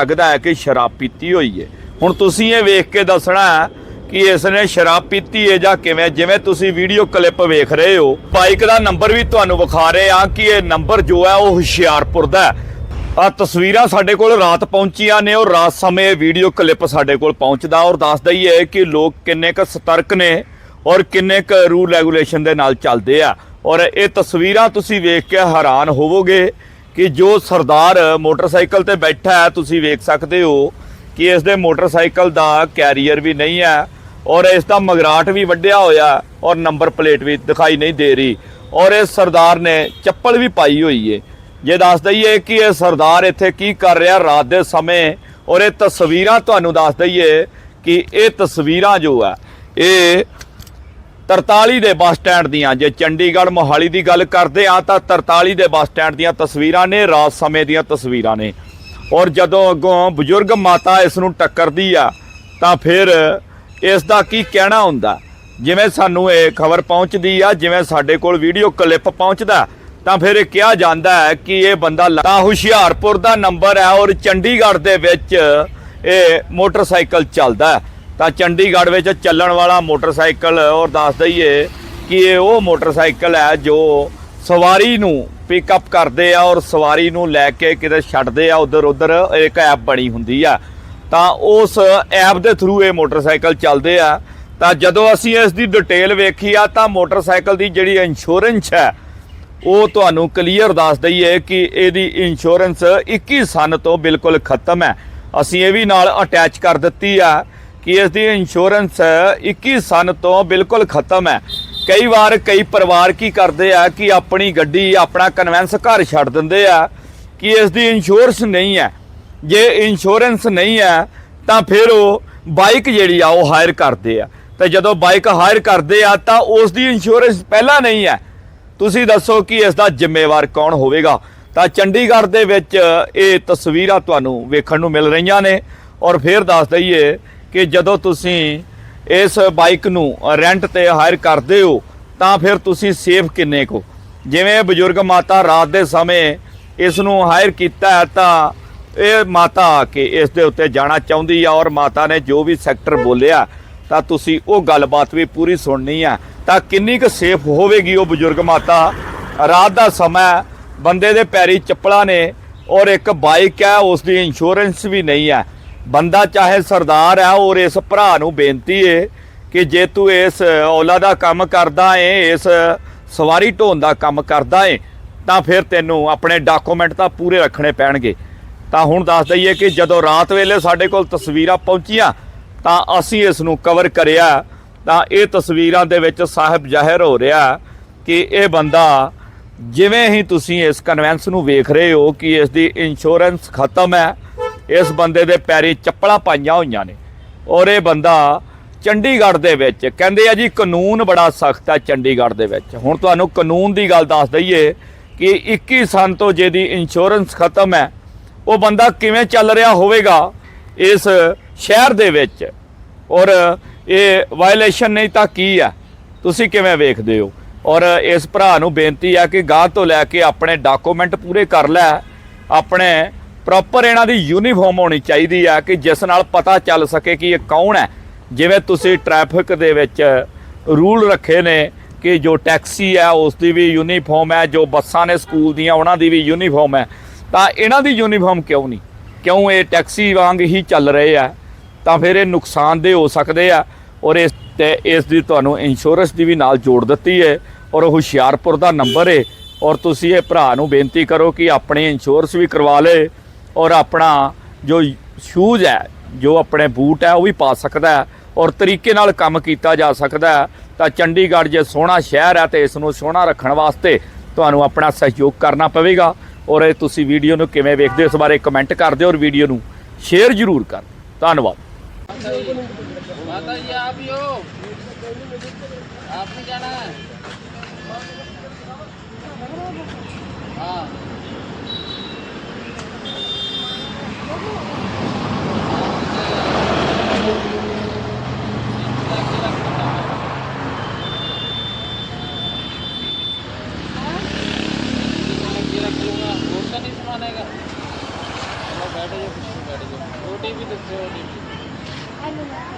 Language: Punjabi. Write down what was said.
ਲੱਗਦਾ ਹੈ ਕਿ ਸ਼ਰਾਬ ਪੀਤੀ ਹੋਈ ਹੈ। ਹੁਣ ਤੁਸੀਂ ਇਹ ਵੇਖ ਕੇ ਦੱਸਣਾ ਕਿ ਇਸ ਨੇ ਸ਼ਰਾਬ ਪੀਤੀ ਹੈ ਜਾਂ ਕਿਵੇਂ? ਜਿਵੇਂ ਤੁਸੀਂ ਵੀਡੀਓ ਕਲਿੱਪ ਵੇਖ ਰਹੇ ਹੋ, ਬਾਈਕ ਦਾ ਨੰਬਰ ਵੀ ਤੁਹਾਨੂੰ ਵਿਖਾ ਰਹੇ ਆ ਕਿ ਇਹ ਨੰਬਰ ਜੋ ਹੈ ਉਹ ਹੁਸ਼ਿਆਰਪੁਰ ਦਾ ਹੈ। ਆ ਤਸਵੀਰਾਂ ਸਾਡੇ ਕੋਲ ਰਾਤ ਪਹੁੰਚੀਆਂ ਨੇ ਔਰ ਰਾਤ ਸਮੇਂ ਵੀਡੀਓ ਕਲਿੱਪ ਸਾਡੇ ਕੋਲ ਪਹੁੰਚਦਾ ਔਰ ਦੱਸਦਾ ਹੀ ਹੈ ਕਿ ਲੋਕ ਕਿੰਨੇ ਕੁ ਸਤਰਕ ਨੇ ਔਰ ਕਿੰਨੇ ਕੁ ਰੂਲ ਰੈਗੂਲੇਸ਼ਨ ਦੇ ਨਾਲ ਚੱਲਦੇ ਆ। ਔਰ ਇਹ ਤਸਵੀਰਾਂ ਤੁਸੀਂ ਵੇਖ ਕੇ ਹੈਰਾਨ ਹੋਵੋਗੇ ਕਿ ਜੋ ਸਰਦਾਰ ਮੋਟਰਸਾਈਕਲ ਤੇ ਬੈਠਾ ਹੈ, ਤੁਸੀਂ ਵੇਖ ਸਕਦੇ ਹੋ ਕਿ ਇਸ ਦੇ ਮੋਟਰਸਾਈਕਲ ਦਾ ਕੈਰੀਅਰ ਵੀ ਨਹੀਂ ਹੈ ਔਰ ਇਸ ਦਾ ਮਗਰਾਟ ਵੀ ਵੱਢਿਆ ਹੋਇਆ ਔਰ ਨੰਬਰ ਪਲੇਟ ਵੀ ਦਿਖਾਈ ਨਹੀਂ ਦੇ ਰਹੀ ਔਰ ਇਸ ਸਰਦਾਰ ਨੇ ਚੱਪਲ ਵੀ ਪਾਈ ਹੋਈ ਏ। ਜੇ ਦੱਸ ਦਈਏ ਕਿ ਇਹ ਸਰਦਾਰ ਇੱਥੇ ਕੀ ਕਰ ਰਿਹਾ ਰਾਤ ਦੇ ਸਮੇਂ ਔਰ ਇਹ ਤਸਵੀਰਾਂ ਤੁਹਾਨੂੰ ਦੱਸ ਦਈਏ ਕਿ ਇਹ ਤਸਵੀਰਾਂ ਜੋ ਹੈ ਇਹ 43 ਦੇ ਬੱਸ ਸਟੈਂਡ ਦੀਆਂ, ਜੇ ਚੰਡੀਗੜ੍ਹ ਮੋਹਾਲੀ ਦੀ ਗੱਲ ਕਰਦੇ ਆ ਤਾਂ 43 ਦੇ ਬੱਸ ਸਟੈਂਡ ਦੀਆਂ ਤਸਵੀਰਾਂ ਨੇ, ਰਾਤ ਸਮੇਂ ਦੀਆਂ ਤਸਵੀਰਾਂ ਨੇ। ਔਰ ਜਦੋਂ ਅੱਗੋਂ ਬਜ਼ੁਰਗ ਮਾਤਾ ਇਸ ਨੂੰ ਟੱਕਰਦੀ ਆ, ਤਾਂ ਫਿਰ ਇਸ ਦਾ ਕੀ ਕਹਿਣਾ ਹੁੰਦਾ? ਜਿਵੇਂ ਸਾਨੂੰ ਇਹ ਖਬਰ ਪਹੁੰਚਦੀ ਆ, ਜਿਵੇਂ ਸਾਡੇ ਕੋਲ ਵੀਡੀਓ ਕਲਿੱਪ ਪਹੁੰਚਦਾ, ਤਾਂ ਫਿਰ ਇਹ ਕਿਹਾ ਜਾਂਦਾ ਹੈ ਕਿ ਇਹ ਬੰਦਾ ਲ- ਤਾਂ ਹੁਸ਼ਿਆਰਪੁਰ ਦਾ ਨੰਬਰ ਹੈ ਔਰ ਚੰਡੀਗੜ੍ਹ ਦੇ ਵਿੱਚ ਇਹ ਮੋਟਰਸਾਈਕਲ ਚੱਲਦਾ ਹੈ। ਤਾਂ ਚੰਡੀਗੜ੍ਹ ਵਿੱਚ ਚੱਲਣ ਵਾਲਾ ਮੋਟਰਸਾਈਕਲ ਔਰ ਦੱਸ ਦਈਏ ਕਿ ਇਹ ਉਹ ਮੋਟਰਸਾਈਕਲ ਹੈ ਜੋ ਸਵਾਰੀ ਨੂੰ ਪਿਕਅਪ ਕਰਦੇ ਆ ਔਰ ਸਵਾਰੀ ਨੂੰ ਲੈ ਕੇ ਕਿਤੇ ਛੱਡਦੇ ਆ ਉਧਰ ਉਧਰ, ਇੱਕ ਐਪ ਬਣੀ ਹੁੰਦੀ ਆ। ਤਾਂ ਉਸ ਐਪ ਦੇ ਥਰੂ ਇਹ ਮੋਟਰਸਾਈਕਲ ਚੱਲਦੇ ਆ। ਤਾਂ ਜਦੋਂ ਅਸੀਂ ਇਸ ਦੀ ਡਿਟੇਲ ਵੇਖੀ ਆ, ਤਾਂ ਮੋਟਰਸਾਈਕਲ ਦੀ ਜਿਹੜੀ ਇੰਸ਼ੋਰੈਂਸ ਹੈ, ਉਹ ਤੁਹਾਨੂੰ ਕਲੀਅਰ ਦੱਸ ਦਈਏ ਕਿ ਇਹਦੀ ਇੰਸ਼ੋਰੈਂਸ 21 ਸਨ ਤੋਂ ਬਿਲਕੁਲ ਖਤਮ ਹੈ। ਅਸੀਂ ਇਹ ਵੀ ਨਾਲ ਅਟੈਚ ਕਰ ਦਿੱਤੀ ਆ। ਕਿ ਇਸ ਦੀ ਇੰਸ਼ੋਰੈਂਸ 21 ਸਨ ਤੋਂ ਬਿਲਕੁਲ ਖਤਮ ਹੈ। ਕਈ ਵਾਰ ਕਈ ਪਰਿਵਾਰ ਕੀ ਕਰਦੇ ਆ ਕਿ ਆਪਣੀ ਗੱਡੀ, ਆਪਣਾ ਕਨਵੈਂਸ ਘਰ ਛੱਡ ਦਿੰਦੇ ਆ ਕਿ ਇਸ ਦੀ ਇੰਸ਼ੋਰੈਂਸ ਨਹੀਂ ਹੈ। ਜੇ ਇੰਸ਼ੋਰੈਂਸ ਨਹੀਂ ਹੈ, ਤਾਂ ਫਿਰ ਉਹ ਬਾਈਕ ਜਿਹੜੀ ਆ, ਉਹ ਹਾਇਰ ਕਰਦੇ ਆ। ਤੇ ਜਦੋਂ ਬਾਈਕ ਹਾਇਰ ਕਰਦੇ ਆ, ਤਾਂ ਉਸ ਦੀ ਇੰਸ਼ੋਰੈਂਸ ਪਹਿਲਾਂ ਨਹੀਂ ਹੈ। ਤੁਸੀਂ ਦੱਸੋ ਕਿ ਇਸ ਦਾ ਜ਼ਿੰਮੇਵਾਰ ਕੌਣ ਹੋਵੇਗਾ? ਤਾਂ ਚੰਡੀਗੜ੍ਹ ਦੇ ਵਿੱਚ ਇਹ ਤਸਵੀਰਾਂ ਤੁਹਾਨੂੰ ਵੇਖਣ ਨੂੰ ਮਿਲ ਰਹੀਆਂ ਨੇ। ਔਰ ਫਿਰ ਦੱਸ ਦਈਏ ਕਿ ਜਦੋਂ ਤੁਸੀਂ ਇਸ ਬਾਈਕ ਨੂੰ ਰੈਂਟ ਤੇ ਹਾਇਰ ਕਰਦੇ ਹੋ, ਤਾਂ ਫਿਰ ਤੁਸੀਂ ਸੇਫ ਕਿੰਨੇ ਕੋ ਜਿਵੇਂ ਬਜ਼ੁਰਗ ਮਾਤਾ ਰਾਤ ਦੇ ਸਮੇਂ ਇਸ ਨੂੰ ਹਾਇਰ ਕੀਤਾ ਹੈ, ਤਾਂ ਇਹ ਮਾਤਾ ਆ ਕੇ ਇਸ ਦੇ ਉੱਤੇ ਜਾਣਾ ਚਾਹੁੰਦੀ ਆ ਔਰ ਮਾਤਾ ਨੇ ਜੋ ਵੀ ਸੈਕਟਰ ਬੋਲਿਆ, ਤਾਂ ਤੁਸੀਂ ਉਹ ਗੱਲਬਾਤ ਵੀ ਪੂਰੀ ਸੁਣਨੀ ਆ। ਤਾਂ ਕਿੰਨੀ ਕੁ ਸੇਫ ਹੋਵੇਗੀ ਉਹ ਬਜ਼ੁਰਗ ਮਾਤਾ? ਰਾਤ ਦਾ ਸਮਾਂ ਬੰਦੇ ਦੇ ਪੈਰੀ ਚੱਪਲਾਂ ਨੇ ਔਰ ਇੱਕ ਬਾਈਕ ਹੈ, ਉਸ ਦੀ ਇੰਸ਼ੋਰੈਂਸ ਵੀ ਨਹੀਂ ਹੈ। ਬੰਦਾ ਚਾਹੇ ਸਰਦਾਰ ਹੈ ਔਰ ਇਸ ਭਰਾ ਨੂੰ ਬੇਨਤੀ ਏ ਕਿ ਜੇ ਤੂੰ ਇਸ ਔਲਾ ਦਾ ਕੰਮ ਕਰਦਾ ਏ, ਇਸ ਸਵਾਰੀ ਢੋਣ ਦਾ ਕੰਮ ਕਰਦਾ ਏ, ਤਾਂ ਫਿਰ ਤੈਨੂੰ ਆਪਣੇ ਡਾਕੂਮੈਂਟ ਤਾਂ ਪੂਰੇ ਰੱਖਣੇ ਪੈਣਗੇ। ਤਾਂ ਹੁਣ ਦੱਸ ਦਈਏ ਕਿ ਜਦੋਂ ਰਾਤ ਵੇਲੇ ਸਾਡੇ ਕੋਲ ਤਸਵੀਰਾਂ ਪਹੁੰਚੀਆਂ, ਤਾਂ ਅਸੀਂ ਇਸ ਨੂੰ ਕਵਰ ਕਰਿਆ। ਤਾਂ ਇਹ ਤਸਵੀਰਾਂ ਦੇ ਵਿੱਚ ਸਾਹਿਬ ਜ਼ਾਹਿਰ ਹੋ ਰਿਹਾ ਕਿ ਇਹ ਬੰਦਾ ਜਿਵੇਂ ਹੀ ਤੁਸੀਂ ਇਸ ਕਨਵੈਂਸ ਨੂੰ ਵੇਖ ਰਹੇ ਹੋ ਕਿ ਇਸ ਦੀ ਇੰਸ਼ੋਰੈਂਸ ਖਤਮ ਹੈ ਇਸ ਬੰਦੇ ਦੇ ਪੈਰੀ ਚੱਪਲਾਂ ਪਾਈਆਂ ਹੋਈਆਂ ਨੇ। ਔਰ ਇਹ ਬੰਦਾ ਚੰਡੀਗੜ੍ਹ ਦੇ ਵਿੱਚ ਕਹਿੰਦੇ ਆ ਜੀ, ਕਾਨੂੰਨ ਬੜਾ ਸਖਤ ਹੈ ਚੰਡੀਗੜ੍ਹ ਦੇ ਵਿੱਚ। ਹੁਣ ਤੁਹਾਨੂੰ ਕਾਨੂੰਨ ਦੀ ਗੱਲ ਦੱਸ ਦਈਏ ਕਿ 21 ਸਨ ਤੋਂ ਜਿਹਦੀ ਇੰਸ਼ੋਰੈਂਸ ਖਤਮ ਹੈ, ਉਹ ਬੰਦਾ ਕਿਵੇਂ ਚੱਲ ਰਿਹਾ ਹੋਵੇਗਾ ਇਸ ਸ਼ਹਿਰ ਦੇ ਵਿੱਚ? ਔਰ ਇਹ ਵਾਇਲੇਸ਼ਨ ਨਹੀਂ ਤਾਂ ਕੀ ਆ ਤੁਸੀਂ ਕਿਵੇਂ ਵੇਖਦੇ ਹੋ? ਔਰ ਇਸ ਭਰਾ ਨੂੰ ਬੇਨਤੀ ਆ ਕਿ ਗਾਹ ਤੋਂ ਲੈ ਕੇ ਆਪਣੇ ਡਾਕੂਮੈਂਟ ਪੂਰੇ ਕਰ ਲੈ, ਆਪਣੇ ਪ੍ਰੋਪਰ ਇਹਨਾਂ ਦੀ ਯੂਨੀਫਾਰਮ ਹੋਣੀ ਚਾਹੀਦੀ ਆ ਕਿ ਜਿਸ ਨਾਲ ਪਤਾ ਚੱਲ ਸਕੇ ਕਿ ਇਹ ਕੌਣ ਹੈ। ਜਿਵੇਂ ਤੁਸੀਂ ਟ੍ਰੈਫਿਕ ਦੇ ਵਿੱਚ ਰੂਲ ਰੱਖੇ ਨੇ ਕਿ ਜੋ ਟੈਕਸੀ ਹੈ ਉਸ ਦੀ ਵੀ ਯੂਨੀਫਾਰਮ ਹੈ, ਜੋ ਬੱਸਾਂ ਨੇ ਸਕੂਲ ਦੀਆਂ, ਉਹਨਾਂ ਦੀ ਵੀ ਯੂਨੀਫਾਰਮ ਹੈ। ਤਾਂ ਇਹਨਾਂ ਦੀ ਯੂਨੀਫਾਰਮ ਕਿਉਂ ਨਹੀਂ? ਕਿਉਂ ਇਹ ਟੈਕਸੀ ਵਾਂਗ ਹੀ ਚੱਲ ਰਹੇ ਆ? ਤਾਂ ਫਿਰ ਇਹ ਨੁਕਸਾਨਦੇ ਹੋ ਸਕਦੇ ਆ ਔਰ ਇਸ ਤੇ ਇਸ ਦੀ ਤੁਹਾਨੂੰ ਇੰਸ਼ੋਰੈਂਸ ਦੀ ਵੀ ਨਾਲ ਜੋੜ ਦਿੱਤੀ ਹੈ ਔਰ ਹੁਸ਼ਿਆਰਪੁਰ ਦਾ ਨੰਬਰ ਹੈ ਔਰ ਤੁਸੀਂ ਇਹ ਭਰਾ ਨੂੰ ਬੇਨਤੀ ਕਰੋ ਕਿ ਆਪਣੀ ਇੰਸ਼ੋਰੈਂਸ ਵੀ ਕਰਵਾ ਲੇ ਔਰ ਆਪਣਾ ਜੋ ਸ਼ੂਜ਼ ਹੈ, ਜੋ ਆਪਣੇ ਬੂਟ ਹੈ, ਉਹ ਵੀ ਪਾ ਸਕਦਾ ਹੈ ਔਰ ਤਰੀਕੇ ਨਾਲ ਕੰਮ ਕੀਤਾ ਜਾ ਸਕਦਾ ਹੈ। ਤਾਂ ਚੰਡੀਗੜ੍ਹ ਜੇ ਸੋਹਣਾ ਸ਼ਹਿਰ ਹੈ ਤੇ ਇਸ ਨੂੰ ਸੋਹਣਾ ਰੱਖਣ ਵਾਸਤੇ ਤੁਹਾਨੂੰ ਆਪਣਾ ਸਹਿਯੋਗ ਕਰਨਾ ਪਵੇਗਾ। ਔਰ ਇਹ ਤੁਸੀਂ ਵੀਡੀਓ ਨੂੰ ਕਿਵੇਂ ਵੇਖਦੇ ਹੋ, ਇਸ ਬਾਰੇ ਕਮੈਂਟ ਕਰ ਦਿਓ ਔਰ ਵੀਡੀਓ ਨੂੰ ਸ਼ੇਅਰ ਜ਼ਰੂਰ ਕਰ। ਧੰਨਵਾਦ। ਆਪ ਹੀ ਜਾਣਾ ਹਾਂ। Ano na?